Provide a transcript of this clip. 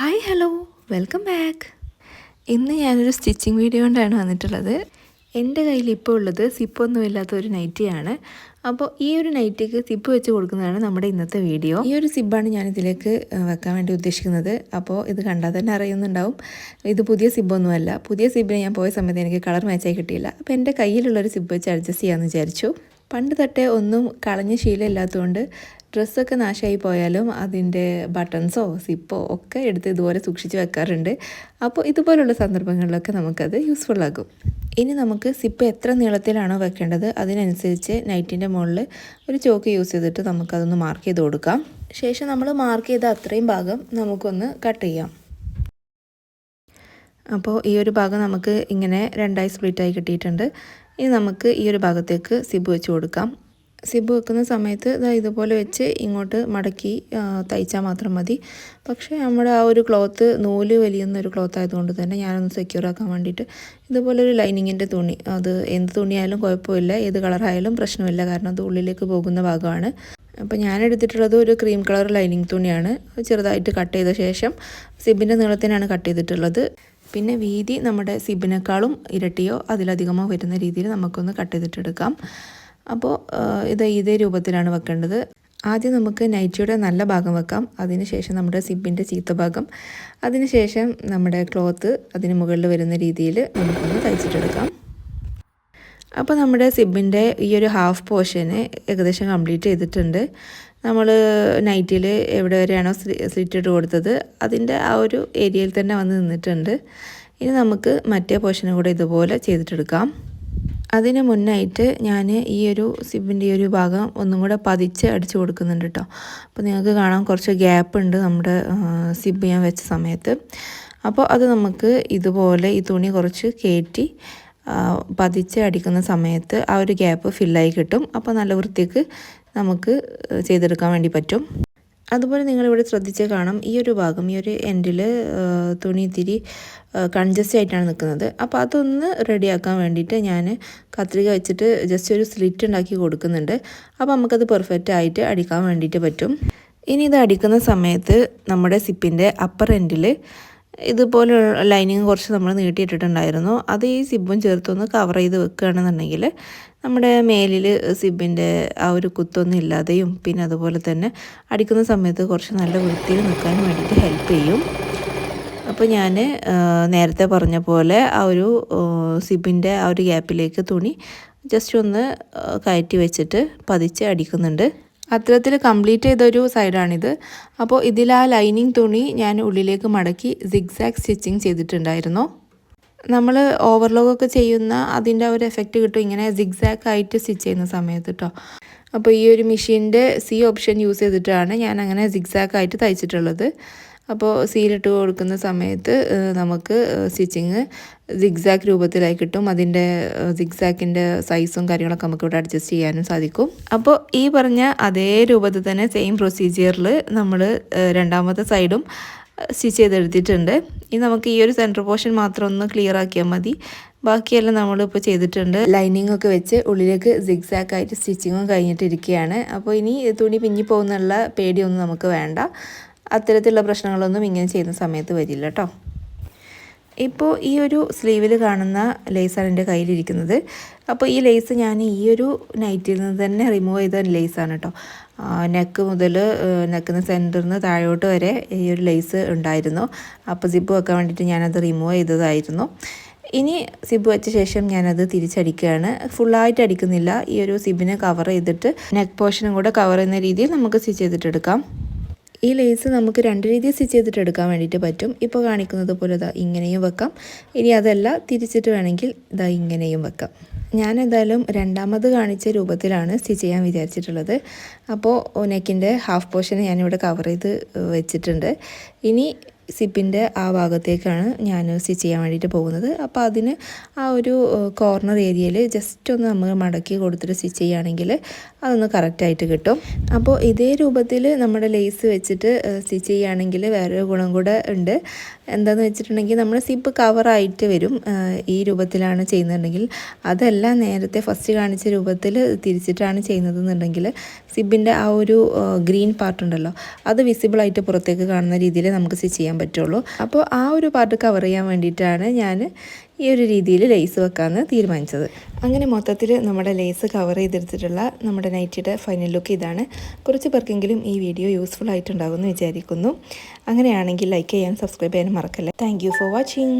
Hi hello welcome back ഇന്ന് ഞാനൊരു stitching video കൊണ്ടാണ് വന്നിട്ടുള്ളത്. എന്റെ കയ്യിൽ ഇപ്പോൾ ഉള്ളത് സിപ്പൊന്നും ഇല്ലാത്ത ഒരു നൈറ്റിയാണ് അപ്പോൾ ഈ ഒരു നൈറ്റിക്ക് സിപ്പ് വെച്ച് കൊടുക്കുന്നതാണ് നമ്മുടെ ഇന്നത്തെ വീഡിയോ. ഈ ഒരു സിബ്ബാണ് ഞാൻ ഇതിലേക്ക് വെക്കാൻ വേണ്ടി ഉദ്ദേശിക്കുന്നത്. അപ്പോൾ ഇത് കണ്ടാൽ തന്നെ അറിയുന്നുണ്ടാവും. ഇത് പുതിയ സിബ്ബൊന്നുമല്ല പുതിയ സിബിന് ഞാൻ പോയ സമയത്ത് എനിക്ക് കളർ മാച്ചായി കിട്ടിയില്ല. അപ്പോൾ എന്റെ കയ്യിലുള്ളൊരു സിബ് വെച്ച് അഡ്ജസ്റ്റ് ചെയ്യാമെന്ന് വിചാരിച്ചു. പണ്ട് തട്ടേ ഒന്നും കളഞ്ഞ ശീലമില്ലാത്തതുകൊണ്ട് ഡ്രസ്സൊക്കെ നാശമായി പോയാലും അതിന്റെ ബട്ടൺസോ സിപ്പോ ഒക്കെ എടുത്ത് ഇതുപോലെ സൂക്ഷിച്ച് വെക്കാറുണ്ട്. അപ്പോൾ ഇതുപോലുള്ള സന്ദർഭങ്ങളിലൊക്കെ നമുക്കത് യൂസ്ഫുൾ ആകും. ഇനി നമുക്ക് സിപ്പ് എത്ര നീളത്തിലാണോ വെക്കേണ്ടത് അതിനനുസരിച്ച് നൈറ്റിന്റെ മുകളിൽ ഒരു ചോക്ക് യൂസ് ചെയ്തിട്ട് നമുക്കതൊന്ന് മാർക്ക് ചെയ്ത് കൊടുക്കാം. ശേഷം നമ്മൾ മാർക്ക് ചെയ്ത അത്രയും ഭാഗം നമുക്കൊന്ന് കട്ട് ചെയ്യാം. അപ്പോൾ ഈ ഒരു ഭാഗം നമുക്ക് ഇങ്ങനെ രണ്ടായി സ്പ്ലിറ്റായി കിട്ടിയിട്ടുണ്ട്. ഇനി നമുക്ക് ഈ ഒരു ഭാഗത്തേക്ക് സിബ് വെച്ച് കൊടുക്കാം. സിബ് വെക്കുന്ന സമയത്ത് ഇതാ ഇതുപോലെ വെച്ച് ഇങ്ങോട്ട് മടക്കി തയ്ച്ചാൽ മാത്രം മതി. പക്ഷേ നമ്മുടെ ആ ഒരു ക്ലോത്ത് നൂൽ വലിയുന്ന ഒരു ക്ലോത്ത് ആയതുകൊണ്ട് തന്നെ ഞാനൊന്ന് സെക്യൂർ ആക്കാൻ വേണ്ടിയിട്ട് ഇതുപോലെ ഒരു ലൈനിങ്ങിന്റെ തുണി അത് എന്ത് തുണിയായാലും കുഴപ്പമില്ല ഏത് കളറായാലും പ്രശ്നമില്ല കാരണം അത് ഉള്ളിലേക്ക് പോകുന്ന ഭാഗമാണ്. അപ്പോൾ ഞാൻ എടുത്തിട്ടുള്ളത് ഒരു ക്രീം കളർ ലൈനിങ് തുണിയാണ്. ചെറുതായിട്ട് കട്ട് ചെയ്ത ശേഷം സിബിന്റെ നീളത്തിനാണ് കട്ട് ചെയ്തിട്ടുള്ളത്. പിന്നെ വീതി നമ്മുടെ സിബിനേക്കാളും ഇരട്ടിയോ അതിലധികമോ വരുന്ന രീതിയിൽ നമുക്കൊന്ന് കട്ട് ചെയ്തിട്ടെടുക്കാം. അപ്പോൾ ഇത് ഇതേ രൂപത്തിലാണ് വെക്കേണ്ടത്. ആദ്യം നമുക്ക് നൈറ്റിയുടെ നല്ല ഭാഗം വെക്കാം. അതിനുശേഷം നമ്മുടെ സിബിന്റെ ചീത്ത ഭാഗം. അതിനുശേഷം നമ്മുടെ ക്ലോത്ത് അതിന് മുകളിൽ വരുന്ന രീതിയിൽ നമുക്കൊന്ന് തയ്ച്ചിട്ടെടുക്കാം. അപ്പോൾ നമ്മുടെ സിബിന്റെ ഈ ഒരു ഹാഫ് പോർഷന് ഏകദേശം കംപ്ലീറ്റ് ചെയ്തിട്ടുണ്ട്. നമ്മൾ നൈറ്റിൽ എവിടെ വരെയാണോ സ്ലിറ്റ് ഇട്ട് കൊടുത്തത് അതിന്റെ ആ ഒരു ഏരിയയിൽ തന്നെ വന്ന് നിന്നിട്ടുണ്ട്. ഇനി നമുക്ക് മറ്റേ പോർഷനും കൂടെ ഇതുപോലെ ചെയ്തിട്ടെടുക്കാം. അതിന് മുന്നായിട്ട് ഞാൻ ഈ ഒരു സിബിന്റെ ഈ ഒരു ഭാഗം ഒന്നും കൂടെ പതിച്ച് അടിച്ചു കൊടുക്കുന്നുണ്ട് കേട്ടോ അപ്പോൾ നിങ്ങൾക്ക് കാണാൻ കുറച്ച് ഗ്യാപ്പ് ഉണ്ട് നമ്മുടെ സിബ് ഞാൻ വെച്ച സമയത്ത്. അപ്പോൾ അത് നമുക്ക് ഇതുപോലെ ഈ തുണി കുറച്ച് കയറ്റി പതിച്ച് അടിക്കുന്ന സമയത്ത് ആ ഒരു ഗ്യാപ്പ് ഫില്ലായി കിട്ടും. അപ്പോൾ നല്ല വൃത്തിക്ക് നമുക്ക് ചെയ്തെടുക്കാൻ വേണ്ടി പറ്റും. അതുപോലെ നിങ്ങളിവിടെ ശ്രദ്ധിച്ച് കാണാം ഈ ഒരു ഭാഗം ഈ ഒരു എൻഡിൽ തുണി ഇത്തിരി കൺജസ്റ്റ് ആയിട്ടാണ് നിൽക്കുന്നത്. അപ്പോൾ അതൊന്ന് റെഡിയാക്കാൻ വേണ്ടിയിട്ട് ഞാൻ കത്രിക വെച്ചിട്ട് ജസ്റ്റ് ഒരു സ്ലിറ്റ് ഉണ്ടാക്കി കൊടുക്കുന്നുണ്ട്. അപ്പോൾ നമുക്കത് പെർഫെക്റ്റ് ആയിട്ട് അടിക്കാൻ വേണ്ടിയിട്ട് പറ്റും. ഇനി ഇത് അടിക്കുന്ന സമയത്ത് നമ്മുടെ സിപ്പിന്റെ അപ്പർ എൻഡിൽ ഇതുപോലെ ലൈനിങ് കുറച്ച് നമ്മൾ നീട്ടിയിട്ടിട്ടുണ്ടായിരുന്നു. അത് ഈ സിബും ചേർത്തൊന്ന് കവർ ചെയ്ത് വെക്കുകയാണെന്നുണ്ടെങ്കിൽ നമ്മുടെ മേലിൽ സിബിന്റെ ആ ഒരു കുത്തൊന്നും ഇല്ലാതെയും പിന്നെ അതുപോലെ തന്നെ അടിക്കുന്ന സമയത്ത് കുറച്ച് നല്ല വൃത്തിയിൽ നിൽക്കാൻ വേണ്ടിയിട്ട് ഹെൽപ്പ് ചെയ്യും. അപ്പോൾ ഞാൻ നേരത്തെ പറഞ്ഞ പോലെ ആ ഒരു സിബിന്റെ ആ ഒരു ഗ്യാപ്പിലേക്ക് തുണി ജസ്റ്റ് ഒന്ന് കയറ്റി വെച്ചിട്ട് പതിച്ച് അടിക്കുന്നുണ്ട്. അത്തരത്തിൽ കംപ്ലീറ്റ് ചെയ്തൊരു സൈഡാണിത് അപ്പോൾ ഇതിൽ ആ ലൈനിങ് തുണി ഞാൻ ഉള്ളിലേക്ക് മടക്കി സിഗ്സാഗ് സ്റ്റിച്ചിങ് ചെയ്തിട്ടുണ്ടായിരുന്നു. നമ്മൾ ഓവർലോക്കൊക്കെ ചെയ്യുന്ന അതിന്റെ ഒരു എഫക്റ്റ് കിട്ടും. ഇങ്ങനെ സിഗ്സാക്ക് ആയിട്ട് സ്റ്റിച്ച് ചെയ്യുന്ന സമയത്ത് കേട്ടോ അപ്പോൾ ഈ ഒരു മെഷീന്റെ സി ഓപ്ഷൻ യൂസ് ചെയ്തിട്ടാണ് ഞാൻ അങ്ങനെ സിഗ്സാക്ക് ആയിട്ട് തയ്ച്ചിട്ടുള്ളത്. അപ്പോൾ സീലിട്ട് കൊടുക്കുന്ന സമയത്ത് നമുക്ക് സ്റ്റിച്ചിങ് സിഗ്സാക്ക് രൂപത്തിലായി കിട്ടും. അതിന്റെ സിഗ്സാക്കിന്റെ സൈസും കാര്യങ്ങളൊക്കെ നമുക്ക് ഇവിടെ അഡ്ജസ്റ്റ് ചെയ്യാനും സാധിക്കും. അപ്പോൾ ഈ പറഞ്ഞ അതേ രൂപത്തിൽ തന്നെ സെയിം പ്രൊസീജിയറിൽ നമ്മൾ രണ്ടാമത്തെ സൈഡും സ്റ്റിച്ച് ചെയ്തെടുത്തിട്ടുണ്ട്. ഇനി നമുക്ക് ഈ ഒരു സെന്റർ പോർഷൻ മാത്രം ഒന്ന് ക്ലിയർ ആക്കിയാൽ മതി. ബാക്കിയെല്ലാം നമ്മളിപ്പോൾ ചെയ്തിട്ടുണ്ട്. ലൈനിങ് ഒക്കെ വെച്ച് ഉള്ളിലേക്ക് സിഗ്സാക്ക് ആയിട്ട് സ്റ്റിച്ചിങ്ങും കഴിഞ്ഞിട്ടിരിക്കുകയാണ്. അപ്പോൾ ഇനി തുണി പിഞ്ഞി പോകുന്നുള്ള പേടിയൊന്നും നമുക്ക് വേണ്ട. അത്തരത്തിലുള്ള പ്രശ്നങ്ങളൊന്നും ഇങ്ങനെ ചെയ്യുന്ന സമയത്ത് വരില്ല കേട്ടോ ഇപ്പോൾ ഈ ഒരു സ്ലീവിൽ കാണുന്ന ലേസാണ് എന്റെ കയ്യിലിരിക്കുന്നത്. അപ്പോൾ ഈ ലേസ് ഞാൻ ഈ ഒരു നൈറ്റിൽ നിന്ന് തന്നെ റിമൂവ് ചെയ്ത ലേസാണ് കേട്ടോ നെക്ക് മുതൽ നെക്കിന് സെന്ററിൽ നിന്ന് താഴോട്ട് വരെ ഈ ഒരു ലേസ് ഉണ്ടായിരുന്നു. അപ്പോൾ സിബ് വെക്കാൻ വേണ്ടിയിട്ട് ഞാനത് റിമൂവ് ചെയ്തതായിരുന്നു. ഇനി സിബ് വെച്ച ശേഷം ഞാനത് തിരിച്ചടിക്കുകയാണ്. ഫുള്ളായിട്ട് അടിക്കുന്നില്ല. ഈ ഒരു സിബിനെ കവർ ചെയ്തിട്ട് നെക്ക് പോർഷനും കൂടെ കവർ ചെയ്യുന്ന രീതിയിൽ നമുക്ക് സ്റ്റിച്ച് ചെയ്തിട്ടെടുക്കാം ഈ ലേസ് നമുക്ക് രണ്ട് രീതിയിൽ സ്റ്റിച്ച് ചെയ്തിട്ട് എടുക്കാൻ വേണ്ടിയിട്ട് പറ്റും. ഇപ്പോൾ കാണിക്കുന്നത് പോലെ ഇതാ ഇങ്ങനെയും വെക്കാം. ഇനി അതല്ല തിരിച്ചിട്ട് വേണമെങ്കിൽ ഇതാ ഇങ്ങനെയും വെക്കാം. ഞാൻ എന്തായാലും രണ്ടാമത് കാണിച്ച രൂപത്തിലാണ് സ്റ്റിച്ച് ചെയ്യാൻ വിചാരിച്ചിട്ടുള്ളത്. അപ്പോൾ നെക്കിന്റെ ഹാഫ് പോർഷൻ ഞാനിവിടെ കവർ ചെയ്ത് വെച്ചിട്ടുണ്ട്. ഇനി സിപ്പിന്റെ ആ ഭാഗത്തേക്കാണ് ഞാൻ സ്റ്റിച്ച് ചെയ്യാൻ വേണ്ടിയിട്ട് പോകുന്നത്. അപ്പോൾ അതിന് ആ ഒരു കോർണർ ഏരിയയിൽ ജസ്റ്റ് ഒന്ന് നമ്മൾ മടക്കി കൊടുത്തിട്ട് സ്റ്റിച്ച് ചെയ്യുകയാണെങ്കിൽ അതൊന്ന് കറക്റ്റായിട്ട് കിട്ടും. അപ്പോൾ ഇതേ രൂപത്തിൽ നമ്മുടെ ലേസ് വെച്ചിട്ട് സ്റ്റിച്ച് ചെയ്യുകയാണെങ്കിൽ വേറൊരു ഗുണം കൂടെ ഉണ്ട്. എന്താണെന്ന് വെച്ചിട്ടുണ്ടെങ്കിൽ നമ്മൾ സിബ് കവറായിട്ട് വരും ഈ രൂപത്തിലാണ് ചെയ്യുന്നുണ്ടെങ്കിൽ അതല്ല നേരത്തെ ഫസ്റ്റ് കാണിച്ച രൂപത്തിൽ തിരിച്ചിട്ടാണ് ചെയ്യുന്നതെന്നുണ്ടെങ്കിൽ സിബിന്റെ ആ ഒരു ഗ്രീൻ പാർട്ട് ഉണ്ടല്ലോ അത് വിസിബിളായിട്ട് പുറത്തേക്ക് കാണുന്ന രീതിയിൽ നമുക്ക് സ്റ്റിച്ച് ചെയ്യാൻ പറ്റുള്ളൂ. അപ്പോൾ ആ ഒരു പാർട്ട് കവർ ചെയ്യാൻ വേണ്ടിയിട്ടാണ് ഞാൻ ഈ ഒരു രീതിയിൽ ലേസ് വെക്കാമെന്ന് തീരുമാനിച്ചത്. അങ്ങനെ മൊത്തത്തിൽ നമ്മുടെ ലേസ് കവർ ചെയ്തെടുത്തിട്ടുള്ള നമ്മുടെ നൈറ്റിയുടെ ഫൈനൽ ലുക്ക് ഇതാണ്. കുറച്ച് പേർക്കെങ്കിലും ഈ വീഡിയോ യൂസ്ഫുൾ ആയിട്ടുണ്ടാകുമെന്ന് വിചാരിക്കുന്നു. അങ്ങനെയാണെങ്കിൽ ലൈക്ക് ചെയ്യാൻ സബ്സ്ക്രൈബ് ചെയ്യാൻ മറക്കല്ലേ. Thank for watching